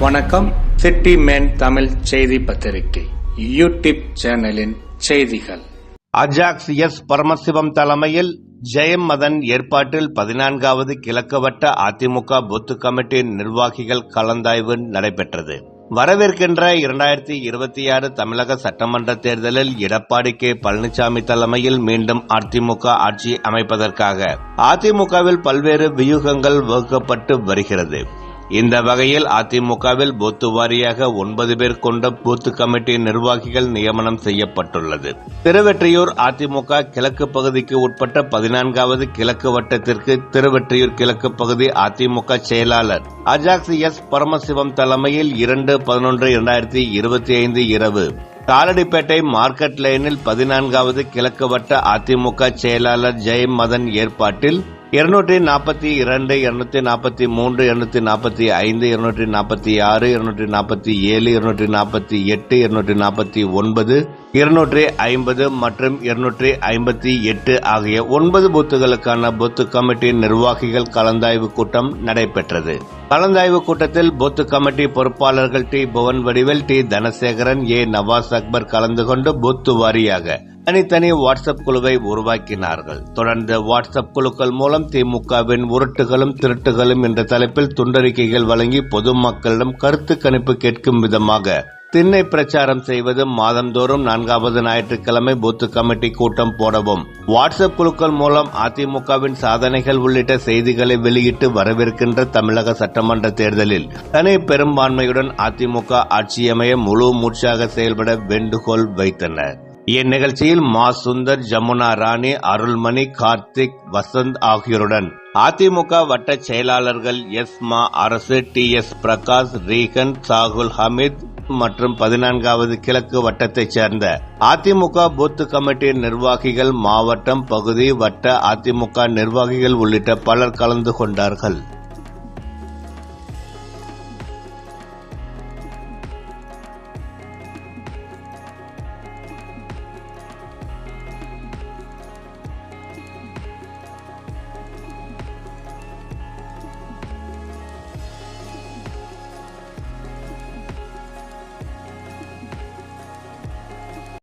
வணக்கம். City man Tamil செய்தி பத்திரிகை யூடியூப் சேனலின் செய்திகள். அஜாக்ஸ் எஸ் பரமசிவம் தலைமையில் ஜெயம் மதன் ஏற்பாட்டில் பதினான்காவது கிழக்கு வட்ட அதிமுக பொத்து கமிட்டியின் நிர்வாகிகள் கலந்தாய்வு நடைபெற்றது. வரவிருக்கின்ற இரண்டாயிரத்தி இருபத்தி ஆறு தமிழக சட்டமன்ற தேர்தலில் எடப்பாடி கே பழனிசாமி தலைமையில் மீண்டும் அதிமுக ஆட்சி அமைப்பதற்காக. அதிமுகவில் பல்வேறு வியூகங்கள் வகுக்கப்பட்டு வருகிறது. இந்த வகையில் அதிமுகவில் பூத்து வாரியாக ஒன்பது பேர் கொண்ட பூத்து கமிட்டி நிர்வாகிகள் நியமனம் செய்யப்பட்டுள்ளது. திருவெற்றியூர் அதிமுக கிழக்கு பகுதிக்கு உட்பட்ட பதினான்காவது கிழக்கு வட்டத்திற்கு திருவெற்றியூர் கிழக்கு பகுதி அதிமுக செயலாளர் அஜாக்ஸ் எஸ் பரமசிவம் தலைமையில் இரண்டு பதினொன்று இரண்டாயிரத்தி இருபத்தி ஐந்து இரவு. காலடிப்பேட்டை மார்க்கெட் லைனில் பதினான்காவது கிழக்கு வட்ட அதிமுக செயலாளர் ஜெயம் மதன் ஏற்பாட்டில் இருநூற்றி நாற்பத்தி இரண்டு இருநூத்தி நாற்பத்தி மூன்று இருநூத்தி நாற்பத்தி ஐந்து இருநூற்றி நாற்பத்தி ஆறு இருநூற்றி நாற்பத்தி ஏழு இருநூற்றி நாற்பத்தி எட்டு இருநூற்றி நாற்பத்தி ஒன்பது இருநூற்றி ஐம்பது மற்றும் இருநூற்றி ஐம்பத்தி எட்டு ஆகிய ஒன்பது பூத்துகளுக்கான பொத்து கமிட்டி நிர்வாகிகள் கலந்தாய்வு கூட்டம் நடைபெற்றது. கலந்தாய்வு கூட்டத்தில் பொத்து கமிட்டி பொறுப்பாளர்கள் T. Bhuvan Vadivel T. Dhanasekaran A. Nawaz Akbar கலந்து கொண்டு பொத்து வாரியாக தனித்தனி வாட்ஸ்அப் குழுவை உருவாக்கினார்கள். தொடர்ந்து வாட்ஸ்அப் குழுக்கள் மூலம் திமுகவின் உருட்டுகளும் திருட்டுகளும் என்ற தலைப்பில் துண்டறிக்கைகள் வழங்கி பொதுமக்களிடம் கருத்து கணிப்பு கேட்கும் விதமாக திண்ணை பிரச்சாரம் செய்வது மாதந்தோறும் நான்காவது ஞாயிற்றுக்கிழமை பூத்து கமிட்டி கூட்டம் போடவும். வாட்ஸ்அப் குழுக்கள் மூலம் அதிமுகவின் சாதனைகள் உள்ளிட்ட செய்திகளை வெளியிட்டு வரவிருக்கின்ற தமிழக சட்டமன்ற தேர்தலில் தனி பெரும்பான்மையுடன் அதிமுக ஆட்சியமைய முழு மூச்சாக செயல்பட வேண்டுகோள் வைத்தனர். இந்நிகழ்ச்சியில் மா சுந்தர் ஜமுனா ராணி அருள்மணி கார்த்திக் வசந்த் ஆகியோருடன் அதிமுக வட்ட செயலாளர்கள் எஸ் மா அரசு டி எஸ் பிரகாஷ் ரீகன் சாகுல் ஹமீத் மற்றும் பதினான்காவது கிழக்கு வட்டத்தைச் சேர்ந்த அதிமுக பூத்து கமிட்டி நிர்வாகிகள் மாவட்டம் பகுதி வட்ட அதிமுக நிர்வாகிகள் உள்ளிட்ட பலர் கலந்து கொண்டார்கள்.